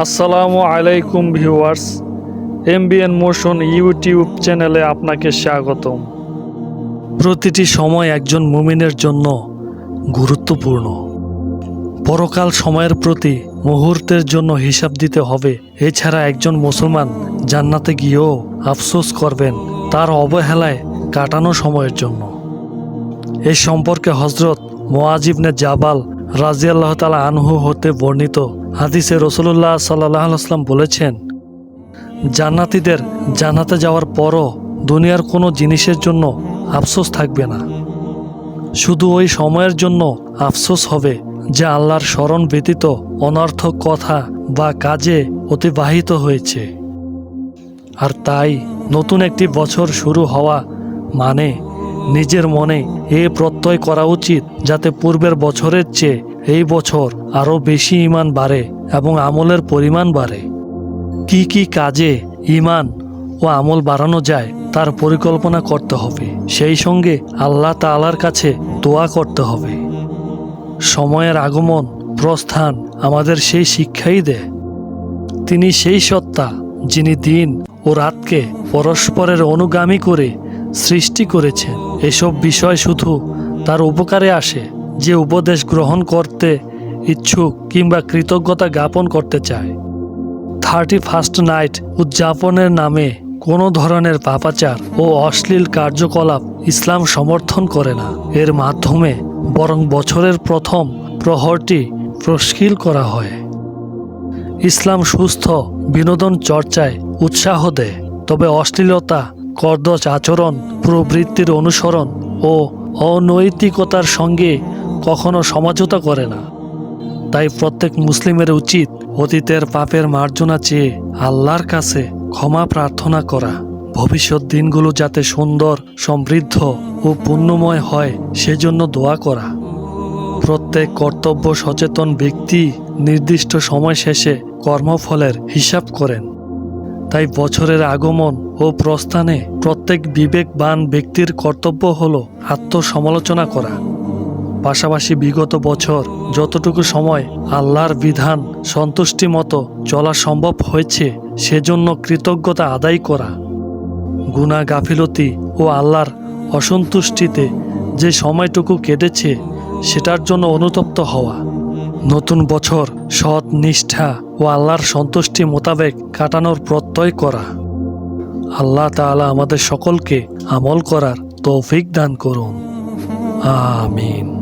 আসসালামু আলাইকুম viewers, MBN motion YouTube চ্যানেলে আপনাকে স্বাগতম। প্রতিটি সময় একজন মুমিনের জন্য গুরুত্বপূর্ণ। পরকাল সময়ের প্রতি মুহূর্তের জন্য হিসাব দিতে হবে। এছাড়া একজন মুসলমান জান্নাতে গিয়েও আফসোস করবেন তার অবহেলায় কাটানো সময়ের জন্য। এই সম্পর্কে হজরত মোয়াজিবনে জাবাল রাজিয়াল্লাহ তালা আনহু হতে বর্ণিত হাদিসে রসুল্লাহ সাল্লাহ আসলাম বলেছেন, জান্নাতিদের জান্নাতে যাওয়ার পরও দুনিয়ার কোনো জিনিসের জন্য আফসোস থাকবে না। শুধু ওই সময়ের জন্য আফসোস হবে যে আল্লাহর স্মরণ ব্যতীত অনর্থক কথা বা কাজে অতিবাহিত হয়েছে। আর তাই নতুন একটি বছর শুরু হওয়া মানে নিজের মনে এ প্রত্যয় করা উচিত যাতে পূর্বের বছরের চেয়ে এই বছর আরও বেশি ইমান বাড়ে এবং আমলের পরিমাণ বাড়ে। কি কি কাজে ইমান ও আমল বাড়ানো যায় তার পরিকল্পনা করতে হবে। সেই সঙ্গে আল্লাহ তালার কাছে দোয়া করতে হবে। সময়ের আগমন প্রস্থান আমাদের সেই শিক্ষাই দেয়। তিনি সেই সত্তা যিনি দিন ও রাতকে পরস্পরের অনুগামী করে সৃষ্টি করেছেন। এসব বিষয় শুধু তার উপকারে আসে। যে উপদেশ গ্রহণ করতে ইচ্ছুক কিংবা কৃতজ্ঞতা জ্ঞাপন করতে চায়। থার্টি ফার্স্ট নাইট উদযাপনের নামে কোনো ধরনের পাপাচার ও অশ্লীল কার্যকলাপ ইসলাম সমর্থন করে না। এর মাধ্যমে বরং বছরের প্রথম প্রহরটি প্রশকিল করা হয়। ইসলাম সুস্থ বিনোদন চর্চায় উৎসাহ দেয়, তবে অশ্লীলতা, কর্দশ আচরণ, প্রবৃত্তির অনুসরণ ও অনৈতিকতার সঙ্গে কখনো সমঝোতা করে না। তাই প্রত্যেক মুসলিমের উচিত অতীতের পাপের মার্জনা চেয়ে আল্লাহর কাছে ক্ষমা প্রার্থনা করা। ভবিষ্যৎ দিনগুলো যাতে সুন্দর, সমৃদ্ধ ও পুণ্যময় হয়, সেজন্য দোয়া করা। প্রত্যেক কর্তব্য সচেতন ব্যক্তি নির্দিষ্ট সময় শেষে কর্মফলের হিসাব করেন। তাই বছরের আগমন ও প্রস্থানে প্রত্যেক বিবেকবান ব্যক্তির কর্তব্য হল আত্মসমালোচনা করা। পাশাপাশি বিগত বছর যতটুকু সময় আল্লাহর বিধান সন্তুষ্টি মতো চলা সম্ভব হয়েছে, সেজন্য কৃতজ্ঞতা আদায় করা। গুণা গাফিলতি ও আল্লাহর অসন্তুষ্টিতে যে সময়টুকু কেটেছে, সেটার জন্য অনুতপ্ত হওয়া। নতুন বছর সৎ নিষ্ঠা ও আল্লাহর সন্তুষ্টি মোতাবেক কাটানোর প্রত্যয় করা। আল্লাহ তাআলা আমাদের সকলকে আমল করার তৌফিক দান করুন। আমিন।